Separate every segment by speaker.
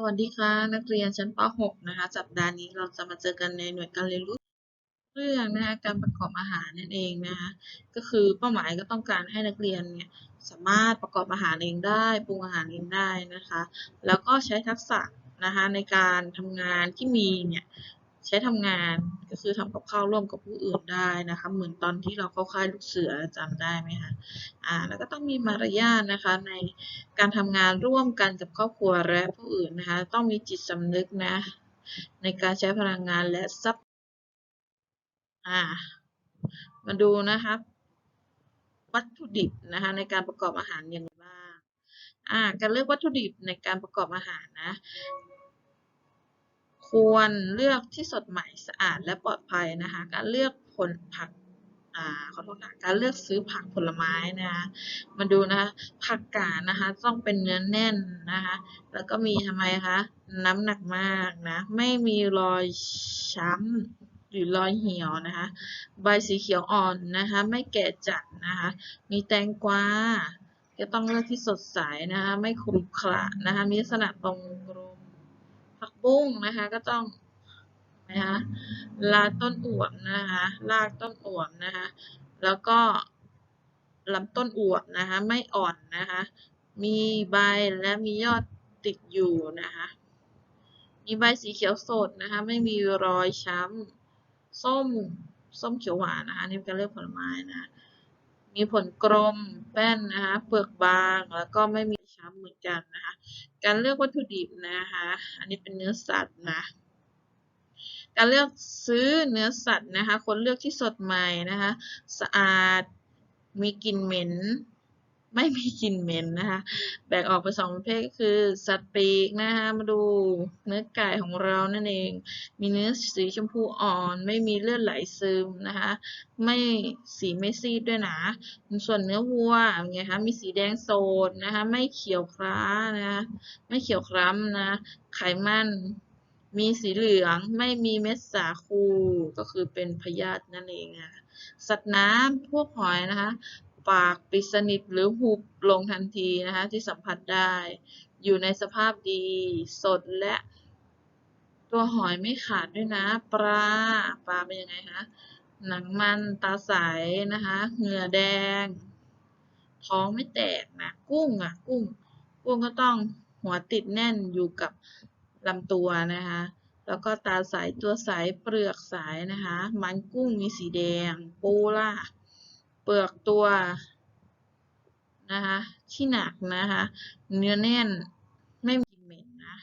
Speaker 1: สวัสดีค่ะ นักเรียนชั้นป .6 นะคะ สัปดาห์นี้เราจะมาเจอกันในหน่วยการเรียนรู้เรื่องนะคะการประกอบอาหารนั่นเองนะคะก็คือเป้าหมายก็ต้องการให้นักเรียนเนี่ยสามารถประกอบอาหารเองได้ปรุงอาหารเองได้นะคะ แล้วก็ใช้ทักษะนะคะในการทำงานที่มีเนี่ย ใช้ทำงานก็คือทำกับข้าวร่วมกับผู้อื่นได้นะคะ เหมือนตอนที่เราเข้าค่ายลูกเสือจำได้ไหมคะอ่าแล้วก็ต้องมีมารยาทนะคะในการทำงานร่วมกันกับครอบครัวและผู้อื่นนะคะ ต้องมีจิตสำนึกนะ ในการใช้พลังงานและทรัพย์อ่ามาดูนะคะวัตถุดิบนะคะในการประกอบอาหารอย่างไรบ้างอ่าการเลือกวัตถุดิบในการประกอบอาหารนะ ควรเลือกที่สดใหม่สะอาดและปลอดภัยนะคะ การเลือกผลผักอ่าขอโทษค่ะการเลือกซื้อผักผลไม้นะคะมาดูนะคะผักกาดนะคะ ต้องเป็นเนื้อแน่นนะคะ แล้วก็มีทำไมคะน้ำหนักมากนะไม่มีรอยช้ำหรือรอยเหี่ยวนะคะ ใบสีเขียวอ่อนนะคะ ไม่แก่จัดนะคะ มีแตงกวาก็ต้องเลือกที่สดใสนะคะ ไม่ขรุขระนะคะ มีลักษณะตรงกลม ผักบุ้งนะคะ ก็ต้องนะคะลาต้นอวบนะคะรากต้นอวบนะคะ แล้วก็ลำต้นอวบนะคะ ไม่อ่อนนะคะ มีใบและมียอดติดอยู่นะคะ มีใบสีเขียวสดนะคะ ไม่มีรอยช้ำส้มส้มเขียวหวานนะคะนี่เป็นการเลือกผลไม้นะ มีผลกลมแป้นนะคะ เปลือกบางแล้วก็ไม่มี เหมือนกันนะคะการเลือกวัตถุดิบนะคะอันนี้เป็นเนื้อสัตว์นะการเลือกซื้อเนื้อสัตว์นะคะคนเลือกที่สดใหม่นะคะสะอาดมีกลิ่นเหม็น ไม่มีกลิ่นเหม็นนะคะ แบ่งออกเป็นสองประเภทก็คือ สัตว์ปีกนะคะ มาดูเนื้อไก่ของเรานั่นเอง มีเนื้อสีชมพูอ่อน ไม่มีเลือดไหลซึมนะคะ ไม่สีไม่ซีดด้วยนะ ส่วนเนื้อวัวเป็นไงคะ มีสีแดงโสดนะคะ ไม่เขียวคล้านะคะ ไม่เขียวคล้ำนะ ไขมัน มีสีเหลือง ไม่มีเม็ดสาคู ก็คือเป็นพยาธินั่นเองนะสัตว์น้ำพวกหอยนะคะ ปากปิดสนิทหรือหุบลงทันทีนะคะที่สัมผัสได้ อยู่ในสภาพดี สดและ ตัวหอยไม่ขาดด้วยนะ ปลาปลาเป็นยังไงคะหนังมันตาใสนะคะเหงื่อแดง ท้องไม่แตกนะกุ้งอะ กุ้ง กุ้งก็ต้องหัวติดแน่นอยู่กับลำตัวนะคะแล้วก็ตาใสตัวใสเปลือกใสนะคะ มันกุ้งมีสีแดง ปูล่ะ เปลือกตัวนะคะที่หนักนะคะ เนื้อแน่นไม่มีเหม็นนะ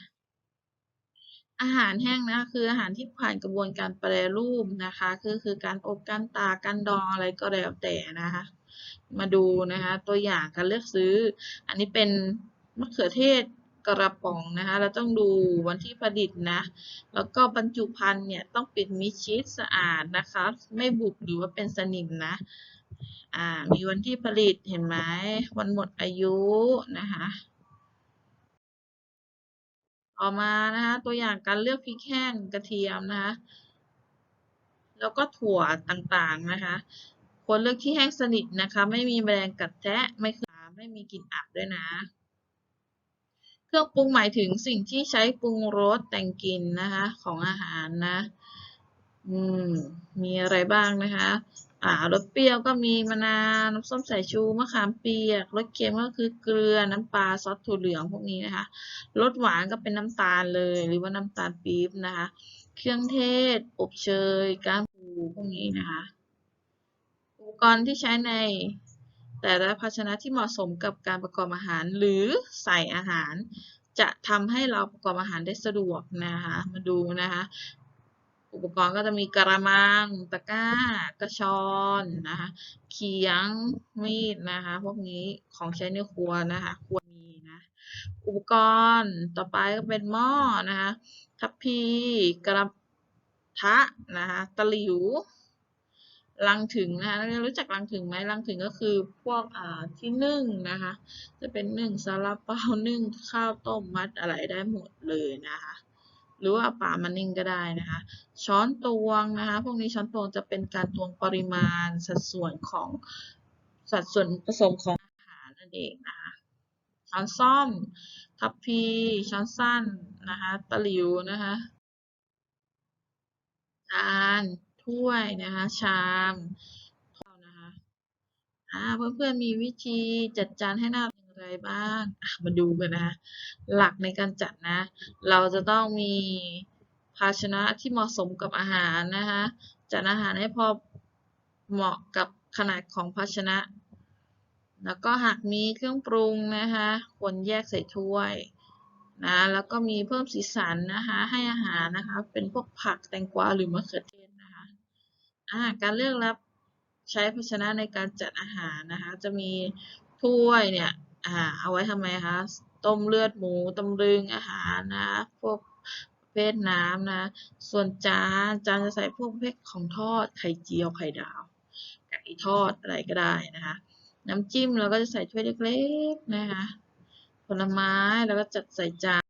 Speaker 1: อาหารแห้งนะคะคืออาหารที่ผ่านกระบวนการแปรรูปนะคะคือคือการอบการตากการดองอะไรก็แล้วแต่นะคะ มาดูนะคะตัวอย่างการเลือกซื้อ อันนี้เป็นมะเขือเทศกระป๋องนะคะ เราต้องดูวันที่ผลิตนะ แล้วก็บรรจุภัณฑ์เนี่ยต้องปิดมิดชิดสะอาดนะคะ ไม่บุบหรือว่าเป็นสนิมนะ อ่ามีวันที่ผลิตเห็นไหมวันหมดอายุนะคะต่อมานะคะตัวอย่างการเลือกพริกแห้งกระเทียมนะคะแล้วก็ถั่วต่างๆนะคะควรเลือกที่แห้งสนิทนะคะ ไม่มีแมลงกัดแทะไม่ขาไม่มีกลิ่นอับด้วยนะ เครื่องปรุงหมายถึงสิ่งที่ใช้ปรุงรสแต่งกลิ่นนะคะของอาหารนะ อืมมีอะไรบ้างนะคะ อ่ารสเปรี้ยวก็มีมะนาวน้ำส้มสายชูมะขามเปียกรสเค็มก็คือเกลือน้ำปลาซอสถั่วเหลืองพวกนี้นะคะรสหวานก็เป็นน้ำตาลเลย หรือว่าน้ำตาลปี๊บนะคะ เครื่องเทศ อบเชยก้านปูพวกนี้นะคะ อุปกรณ์ที่ใช้ในแต่ละภาชนะที่เหมาะสมกับการประกอบอาหารหรือใส่อาหาร จะทำให้เราประกอบอาหารได้สะดวกนะคะ มาดูนะคะ อุปกรณ์ก็จะมีกระมัง ตะกร้า กระชอนนะคะเขียงมีดนะคะ พวกนี้ของใช้ในครัวนะคะ ควรมีนะ อุปกรณ์ต่อไปก็เป็นหม้อนะคะทัพพีกระทะนะคะตะหลิวลังถึงนะคะนักเรียนรู้จักลังถึงไหมลังถึงก็คือพวกอ่าที่นึ่งนะคะ จะเป็นนึ่งซาลาเปานึ่งข้าวต้มมัดอะไรได้หมดเลยนะคะ หรือว่าปลามานิ่งก็ได้นะคะ ช้อนตวงนะคะ พวกนี้ช้อนตวงจะเป็นการตวงปริมาณสัดส่วนของสัดส่วนผสมของอาหารนั่นเองนะคะช้อนส้อมทัพพีช้อนสั้นนะคะตะหลิวนะคะจานถ้วยนะคะชามนะคะเพื่อนๆมีวิธีจัดจานให้น่า อย่างไรบ้างมาดูกันนะคะหลักในการจัดนะ เราจะต้องมีภาชนะที่เหมาะสมกับอาหารนะคะจัดอาหารให้พอเหมาะกับขนาดของภาชนะ แล้วก็หากมีเครื่องปรุงนะคะควรแยกใส่ถ้วยนะแล้วก็มีเพิ่มสีสันนะคะให้อาหารนะคะเป็นพวกผักแตงกวาหรือมะเขือเทศนะคะอ่าการเลือกรับใช้ภาชนะในการจัดอาหารนะคะจะมีถ้วยเนี่ย อ่าเอาไว้ทำไมคะต้มเลือดหมูตำลึงอาหารนะ พวกประเภทน้ำนะ ส่วนจานจานจะใส่พวกประเภทของทอดไข่เจียวไข่ดาวไก่ทอดอะไรก็ได้นะคะ น้ำจิ้มเราก็จะใส่ถ้วยเล็กๆนะคะ ผลไม้แล้วก็จัดใส่จาน